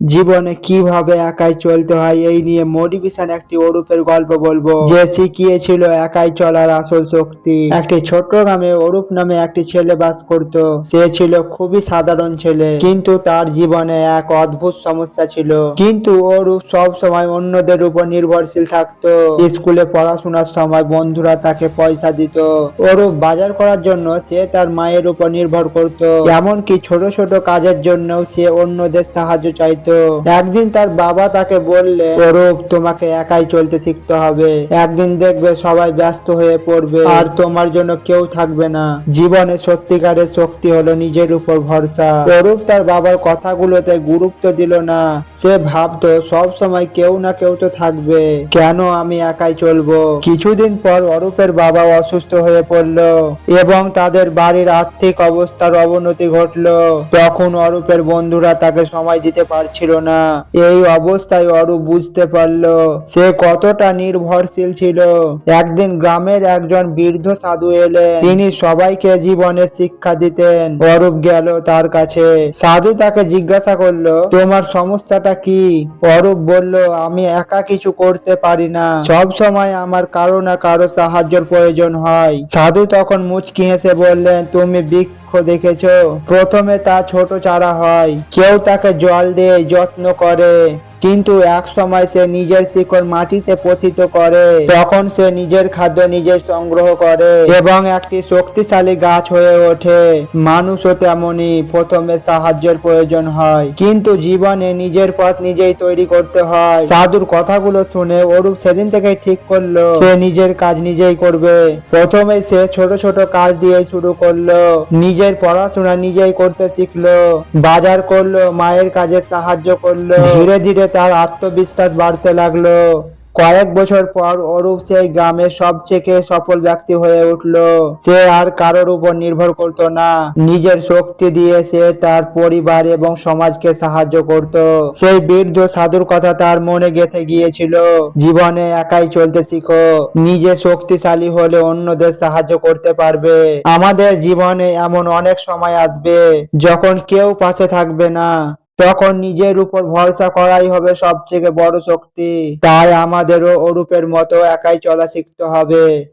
জীবনে কীভাবে একাই চলতে হয়, এই নিয়ে মোটিভেশন একটি অরূপের গল্প বলব। যে শিখিয়েছিল একাই চলার আসল শক্তি। একটি ছোট্ট গ্রামে অরূপ নামে একটি ছেলে বাস করত। সে ছিল খুবই সাধারণ ছেলে, কিন্তু তার জীবনে এক অদ্ভুত সমস্যা ছিল। কিন্তু অরূপ সব সময় অন্যদের উপর নির্ভরশীল থাকতো। স্কুলে পড়াশোনার সময় বন্ধুরা তাকে পয়সা দিত। অরূপ বাজার করার জন্য সে তার মায়ের উপর নির্ভর করত। এমনকি ছোট ছোট কাজের জন্য সে অন্যদের সাহায্য চাইতো। একদিন তার বাবা তাকে বললে অরূপ তোমাকে একাই চলতে শিখতে হবে। একদিন দেখবে সবাই ব্যস্ত হয়ে পড়বে। আর তোমার জন্য কেউ থাকবে না। জীবনে সত্যিকারের শক্তি হলো নিজের উপর ভরসা। অরূপ তার বাবার কথাগুলোতে গুরুত্ব দিল না। সে ভাবতো সব সময় কেউ না কেউ তো থাকবে। কেন আমি একাই চলবো? কিছুদিন পর অরূপের বাবা অসুস্থ হয়ে পড়ল এবং তাদের বাড়ির আর্থিক অবস্থার অবনতি ঘটলো। তখন অরূপের বন্ধুরা তাকে সময় দিতে পারছিল না। এই অবস্থায় অরূপ বুঝতে পারল, সে কতটা নির্ভরশীল ছিল। একদিন গ্রামের একজন বৃদ্ধ সাধু এলেন। তিনি সবাইকে জীবনের শিক্ষা দিতেন। অরূপ গেল তার কাছে। সাধু তাকে জিজ্ঞাসা করল, তোমার সমস্যাটা কি? অরূপ বলল, আমি একা কিছু করতে পারি না। সব সময় আমার কারও না কারও সাহায্যের প্রয়োজন হয়। সাধু তখন মুচকি হেসে বললেন, তুমি বৃক্ষ দেখেছ? প্রথমে তা ছোট চারা হয় কেউ তাকে জল দিয়ে যত্ন করে। কিন্তু এক সময় সে নিজের শিকড় মাটিতে পতিত করে। তখন সে নিজের খাদ্য নিজে সংগ্রহ করে এবং একটি শক্তিশালী গাছ হয়ে ওঠে। মানুষও তেমনি প্রথমে সাহায্যের প্রয়োজন হয়, কিন্তু জীবনে নিজের পথ নিজেই তৈরি করতে হয়। সাধুর কথাগুলো শুনে অরূপ সেদিন থেকে ঠিক করল, সে নিজের কাজ নিজেই করবে। প্রথমে সে ছোট ছোট কাজ দিয়ে শুরু করল, নিজের পড়াশোনা নিজেই করতে শিখলো, বাজার করল, মায়ের কাজে সাহায্য করল। ধীরে ধীরে তার আত্মবিশ্বাস বাড়তে লাগল। কয়েক বছর পর অরূপ সেই গ্রামের সবচেয়ে সফল ব্যক্তি হয়ে উঠল। সে আর কারোর উপর নির্ভর করতো না। নিজের শক্তি দিয়ে সে তার পরিবার এবং সমাজকে সাহায্য করত। সেই বীর্য সাধুর কথা তার মনে গেঁথে গিয়েছিল। জীবনে একাই চলতে শিখো। নিজে শক্তিশালী হলে অন্যদের সাহায্য করতে পারবে। আমাদের জীবনে এমন অনেক সময় আসবে যখন কেউ পাশে থাকবে না। তখন নিজের উপর ভরসা করাই হবে সবথেকে বড় শক্তি। তাই আমাদেরও ওরূপের মতো একাই চলা শিখতে হবে।